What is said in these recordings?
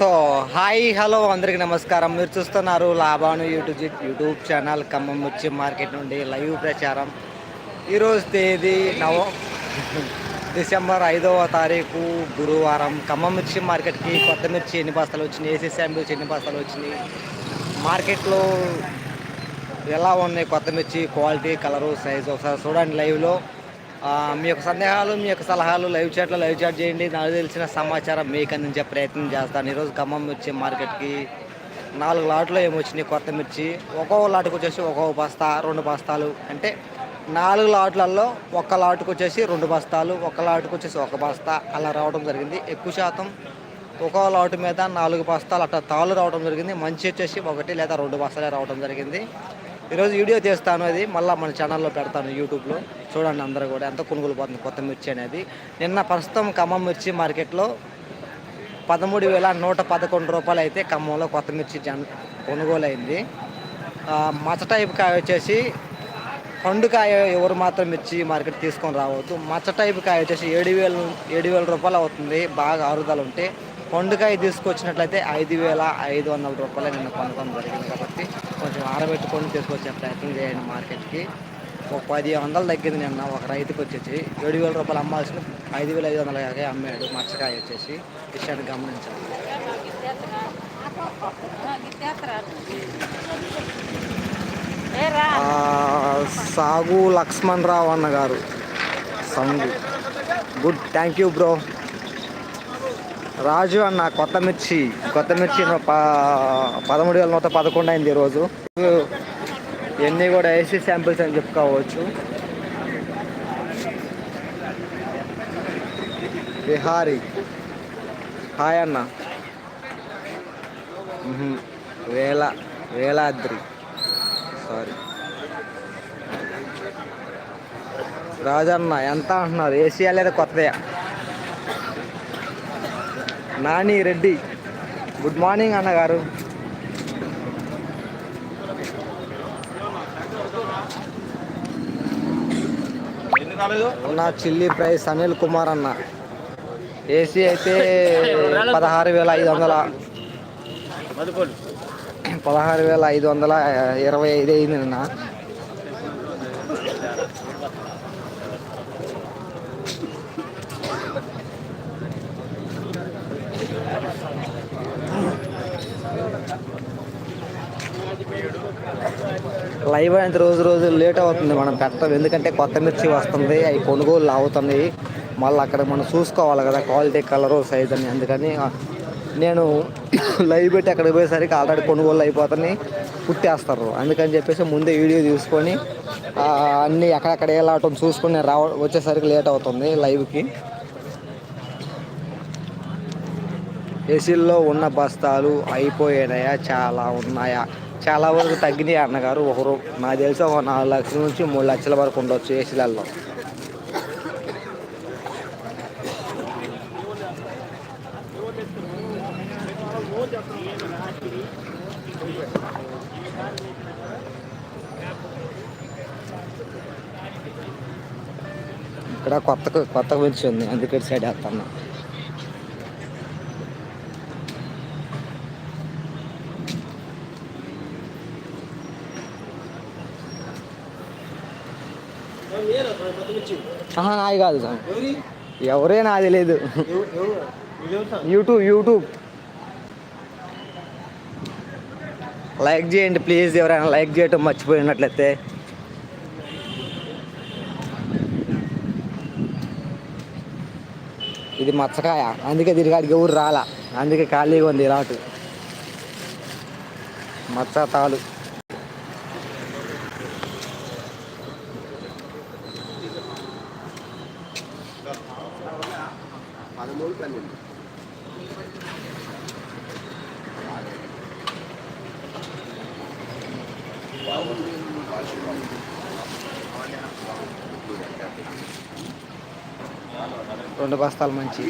So hi hello అందరికీ నమస్కారం. మీరు చూస్తున్నారు లాభాను యూట్యూబ్ యూట్యూబ్ ఛానల్ ఖమ్మం మిర్చి మార్కెట్ నుండి లైవ్ ప్రచారం. ఈరోజు తేదీ నవ డిసెంబర్ ఐదవ తారీఖు గురువారం. ఖమ్మం మిర్చి మార్కెట్కి కొత్త మిర్చి ఎన్ని బస్తాలు వచ్చినాయి? ఏసీ శాంపిల్స్ ఎన్ని బస్తాలు వచ్చినాయి? మార్కెట్లో ఎలా ఉన్నాయి కొత్త మిర్చి? క్వాలిటీ కలరు సైజు ఒకసారి చూడండి లైవ్లో. మీ యొక్క సందేహాలు మీ యొక్క సలహాలు లైవ్ చాట్లో లైవ్ చాట్ చేయండి. నాకు తెలిసిన సమాచారం మీకు అందించే ప్రయత్నం చేస్తాను. ఈరోజు ఖమ్మం మిర్చి మార్కెట్కి నాలుగు లాట్లు ఏమొచ్చినాయి కొత్త మిర్చి. ఒక్కో లాటుకు వచ్చేసి ఒక్కో బస్తా రెండు బస్తాలు. అంటే నాలుగు లాట్లలో ఒక్క లాటుకు వచ్చేసి రెండు బస్తాలు ఒక లాటుకు వచ్చేసి ఒక బస్తా అలా రావడం జరిగింది. ఎక్కువ శాతం ఒక్కో లాటు మీద నాలుగు బస్తాలు అట్లా తాళ్ళు రావడం జరిగింది. మంచి వచ్చేసి ఒకటి లేదా రెండు బస్తాలే రావడం జరిగింది. ఈరోజు వీడియో తీస్తాను అది. మళ్ళీ మన ఛానల్లో పెడతాను యూట్యూబ్లో. చూడండి అందరూ కూడా ఎంత కొనుగోలు పోతుంది కొత్త మిర్చి అనేది. నిన్న ప్రస్తుతం ఖమ్మం మిర్చి మార్కెట్లో పదమూడు వేల నూట పదకొండు రూపాయలు అయితే ఖమ్మంలో కొత్త మిర్చి జన్ కొనుగోలు అయింది మచ్చ టైప్ కాయ వచ్చేసి పండుకాయ ఎవరు మాత్రం మిర్చి మార్కెట్ తీసుకొని రావద్దు. మచ్చ టైప్ కాయ వచ్చేసి ఏడు వేలు ఏడు వేల రూపాయలు అవుతుంది. బాగా ఆరుదల ఉంటే పండుకాయ తీసుకొచ్చినట్లయితే ఐదు వేల ఐదు వందల రూపాయలు నిన్న కొనడం జరిగింది కాబట్టి కొంచెం ఆరబెట్టుకొని తీసుకొచ్చే ప్రయత్నం చేయండి మార్కెట్కి. ఒక పది వందలు తగ్గింది నిన్న ఒక రైతుకి వచ్చేసి. ఏడు వేల రూపాయలు అమ్మాల్సిన ఐదు వేల ఐదు వందల యాభై అమ్మాడు మచ్చకాయ వచ్చేసి. విషయాన్ని గమనించాలి. సాగు లక్ష్మణ్ రావు అన్న గారు. సంగు. Good. Thank you bro. Raju అన్న కొత్త మిర్చి. కొత్త మిర్చి పదమూడు వేల నూట పదకొండు అయింది ఈరోజు ఇవన్నీ కూడా ఏసీ శాంపిల్స్ అని చెప్పుకోవచ్చు. బిహారీ హాయ్ అన్న. వేల వేలాద్రి. సారీ. రాజన్న ఎంత అంటున్నారు? ఏసీ లేదా కొత్తదే నాని రెడ్డి. గుడ్ మార్నింగ్ అన్నగారు. నా చిల్లీ ప్రైస్ అనిల్ కుమార్ అన్న. ఏసీ అయితే పదహారు వేల ఐదు వందల. పదహారు వేల ఐదు వందల ఇరవై ఐదు అయింది నిన్న. లైవ్ అనేది రోజు రోజు లేట్ అవుతుంది మనం పెట్టడం ఎందుకంటే కొత్త మిర్చి వస్తుంది అవి కొనుగోలు అవుతుంది మళ్ళీ అక్కడ మనం చూసుకోవాలి కదా క్వాలిటీ కలరు సైజ్ అని. అందుకని నేను లైవ్ పెట్టి అక్కడికి పోయేసరికి ఆల్రెడీ కొనుగోలు అయిపోతాయి పుట్టేస్తారు అందుకని చెప్పేసి ముందే వీడియో తీసుకొని అన్నీ ఎక్కడెక్కడ ఎలా అవటం చూసుకొని రావ వచ్చేసరికి లేట్ అవుతుంది లైవ్కి. ఏసీల్లో ఉన్న బస్తాలు అయిపోయినాయా? చాలా ఉన్నాయా? చాలా వరకు తగ్గినాయి అన్నగారు. ఒకరు నాకు తెలిసి ఒక నాలుగు లక్షల నుంచి మూడు లక్షల వరకు ఉండొచ్చు ఏసీలలో. ఇక్కడ కొత్త కొత్త మిర్చి ఉంది అందుకే సైడ్ వేస్తాను నాది కాదు ఎవరే నాది లేదు. YouTube YouTube. లైక్ చేయండి ప్లీజ్ ఎవరైనా లైక్ చేయటం మర్చిపోయినట్లయితే. ఇది మచ్చకాయ. అందుకే తిరిగాడికి ఊరు రాలా. అందుకే ఖాళీగా ఉంది ఇలాంటి మచ్చ తాలు. రెండు బస్తాలు మంచి.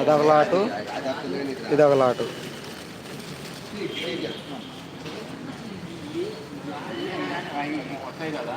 అదొక లాటు ఇదొక లాటు. కదా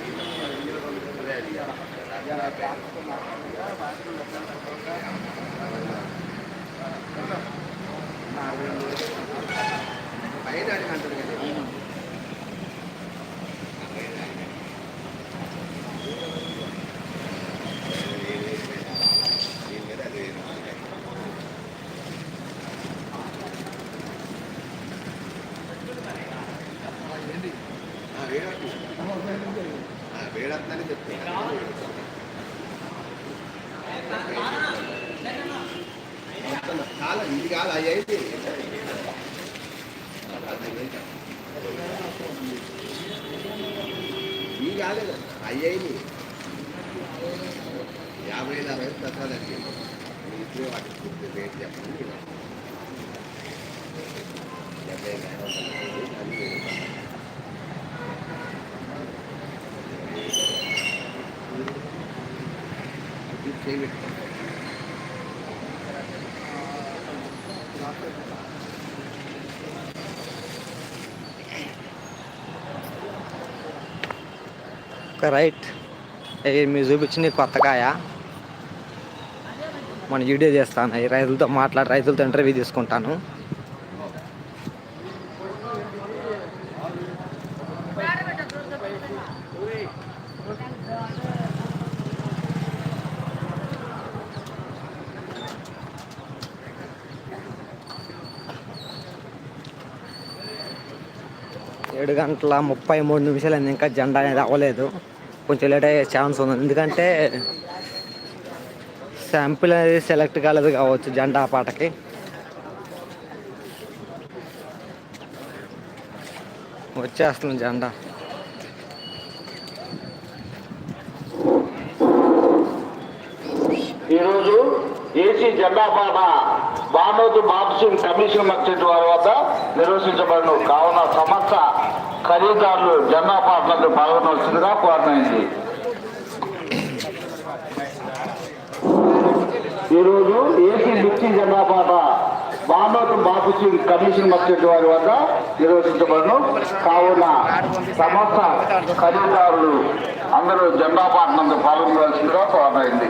పైన అడిగి అంటారు కదా. వేడత్తని చెప్తున్నా కాలం ఇది కాదు అయ్యేది ఈ కాలేదు అవి యాభై ఐదు అరవై ప్రసాదానికి ఇప్పుడే వాటికి రేట్ చెప్పండి. డెబ్బై ఐదు అరవై అది వేరే రూపాయలు. ఇది రైట్. మీరు చూపించింది కొత్త కాయ. మన వీడియో చేస్తాను. రైతులతో మాట్లాడి రైతులతో ఇంటర్వ్యూ తీసుకుంటాను. ఏడు గంటల ముప్పై మూడు నిమిషాలు అయింది ఇంకా జెండా అనేది అవ్వలేదు. కొంచెం లేట్ అయ్యే ఛాన్స్ ఉంది. ఎందుకంటే శాంపిల్ అనేది సెలెక్ట్ కాలేదు కావచ్చు జెండా పాటకి. వచ్చేస్తుంది జెండా. ఈరోజు ఏసీ జెండా పాట. బానోతు బాప్సింగ్ కమిషన్ మర్చెంట్ వారి వద్ద నిర్వహించబడిన. కావున సమస్త ఖరీదారులు జెండా పాటలకు పాల్గొనవలసిందిగా కోరనైంది. ఈరోజు ఏసీ మిర్చి జెండా పాట బానోతు బాబు కమిషన్ మర్చెంట్ వారి వద్ద నిర్వహించబడిన. కావున సమస్త ఖరీదారులు అందరూ జెండా పాటనందు పాల్గొనవలసిందిగా కోరనైంది.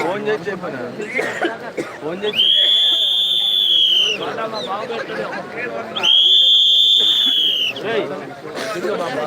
ఫోన్ చేసి చెప్పాను? ఫోన్ చేసి బాబా